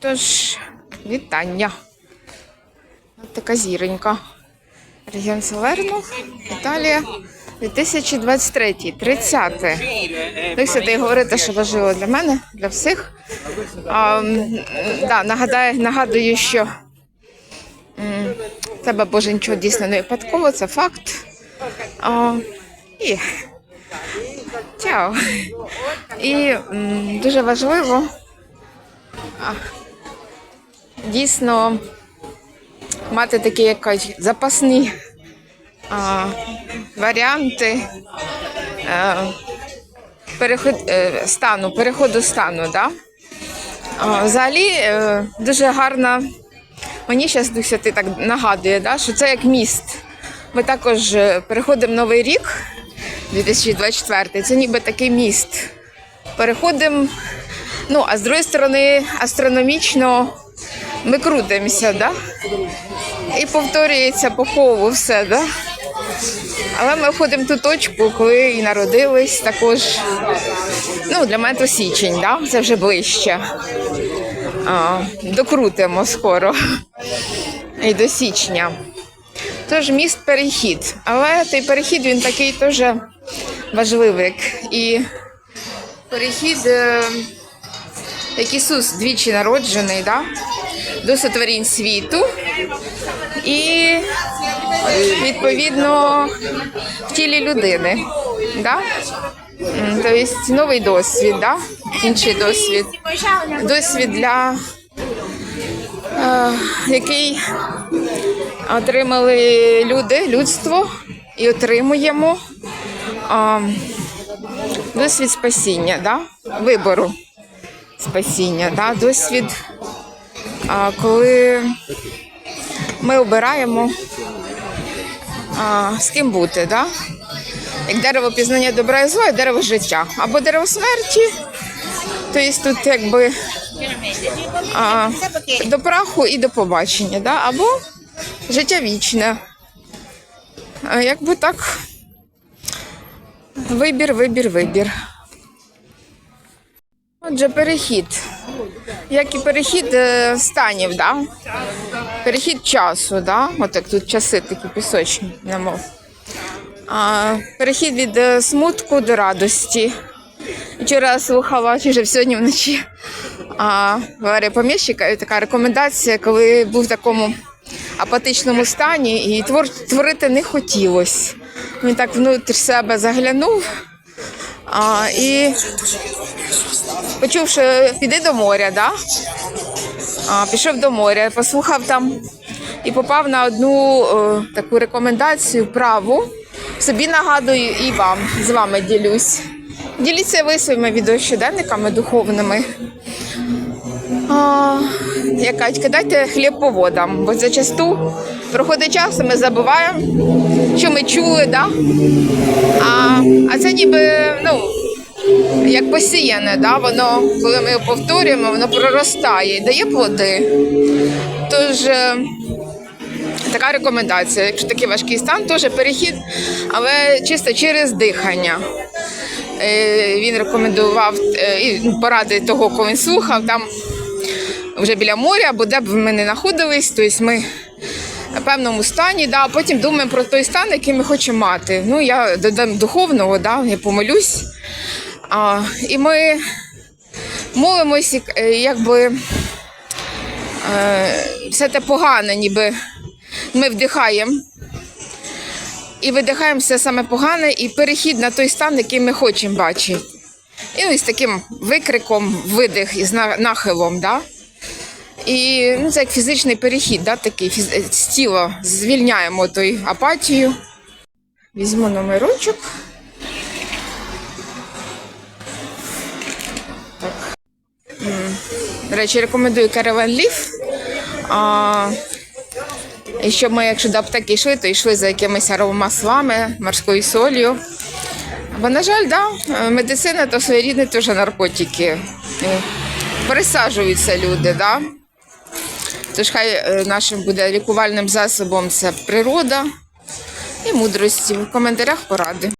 Тож, вітання. Ось така зіронька. Регіон Салерно, Італія. 2023, 30. Ви сюди говорите, що важливо для мене, для всіх. А, да, нагадаю, нагадую, що тебе Боже нічого дійсно не випадково, це факт. А, і чао. І дуже важливо дійсно мати такі якось запасні а, варіанти е, переход, е, стану, переходу стану. Да? А, взагалі е, дуже гарна. Мені зараз Дух Святий так нагадує, да, що це як міст. Ми також переходимо новий рік, 2024, це ніби такий міст. Переходимо, ну, а з другої сторони, астрономічно ми крутимося, да? і повторюється по колу все. Да? Але ми входимо в ту точку, коли і народились також. Ну, для мене то січень, да? це вже ближче. А, докрутимо скоро. І до січня. Тож міст перехід. Але той перехід він такий теж важливий. І перехід, е, як Ісус двічі народжений, да? до сотворінь світу. І відповідно в тілі людини. Да? Тобто новий досвід, да? інший досвід. Досвід для е, який отримали люди, людство, і отримуємо досвід спасіння, да? вибору спасіння, да? досвід, коли ми обираємо, з ким бути. Да? Як дерево пізнання добра і зла, і дерево життя. Або дерево смерті, тобто тут якби а, до праху і до побачення, да? або життя вічне. Якби так. Вибір, вибір, вибір. Отже, перехід. Як і перехід е, станів, да? перехід часу, да? От як тут часи такі пісочні, немов. А, перехід від е, смутку до радості. Вчора слухала, чи вже сьогодні вночі а, Поміщика, і така рекомендація, коли був в такому апатичному стані і твор, творити не хотілося. Він так внутрі себе заглянув а, і почув, що до моря, да? а, пішов до моря, послухав там і попав на одну о, таку рекомендацію праву. Собі нагадую і вам, з вами ділюсь. Діліться ви своїми відеощоденниками духовними. Як кажуть, кидайте хліб по водам, бо зачасту проходить час, ми забуваємо, що ми чули, да? а, а це ніби ну, як посіяне, да? воно, коли ми його повторюємо, воно проростає і дає плоди. Тож. е, Така рекомендація. Якщо такий важкий стан, теж перехід, але чисто через дихання. Е, Він рекомендував е, і поради того, кого він слухав, там вже біля моря, бо де б ми не знаходились, тобто ми на певному стані, да, а потім думаємо про той стан, який ми хочемо мати. Ну, я додам духовного, да, я помолюсь. А, і ми молимось, е, якби е, все те погане, ніби ми вдихаємо і видихаємо все саме погане, і перехід на той стан, який ми хочемо бачити. І ось таким викриком, видих із нахилом. Да? І ну, це як фізичний перехід, да, такий фіз... з тіла звільняємо той апатію. Візьму номерочок. Так. До речі, рекомендую Caravan Leaf. А, і щоб ми, якщо до аптеки йшли, то йшли за якимись аромаслами, морською солью. Бо, на жаль, да, медицина то своєрідні теж наркотики. Е, Пересаджуються люди, да? Тож хай е, нашим буде лікувальним засобом це природа і мудрості. В коментарях поради.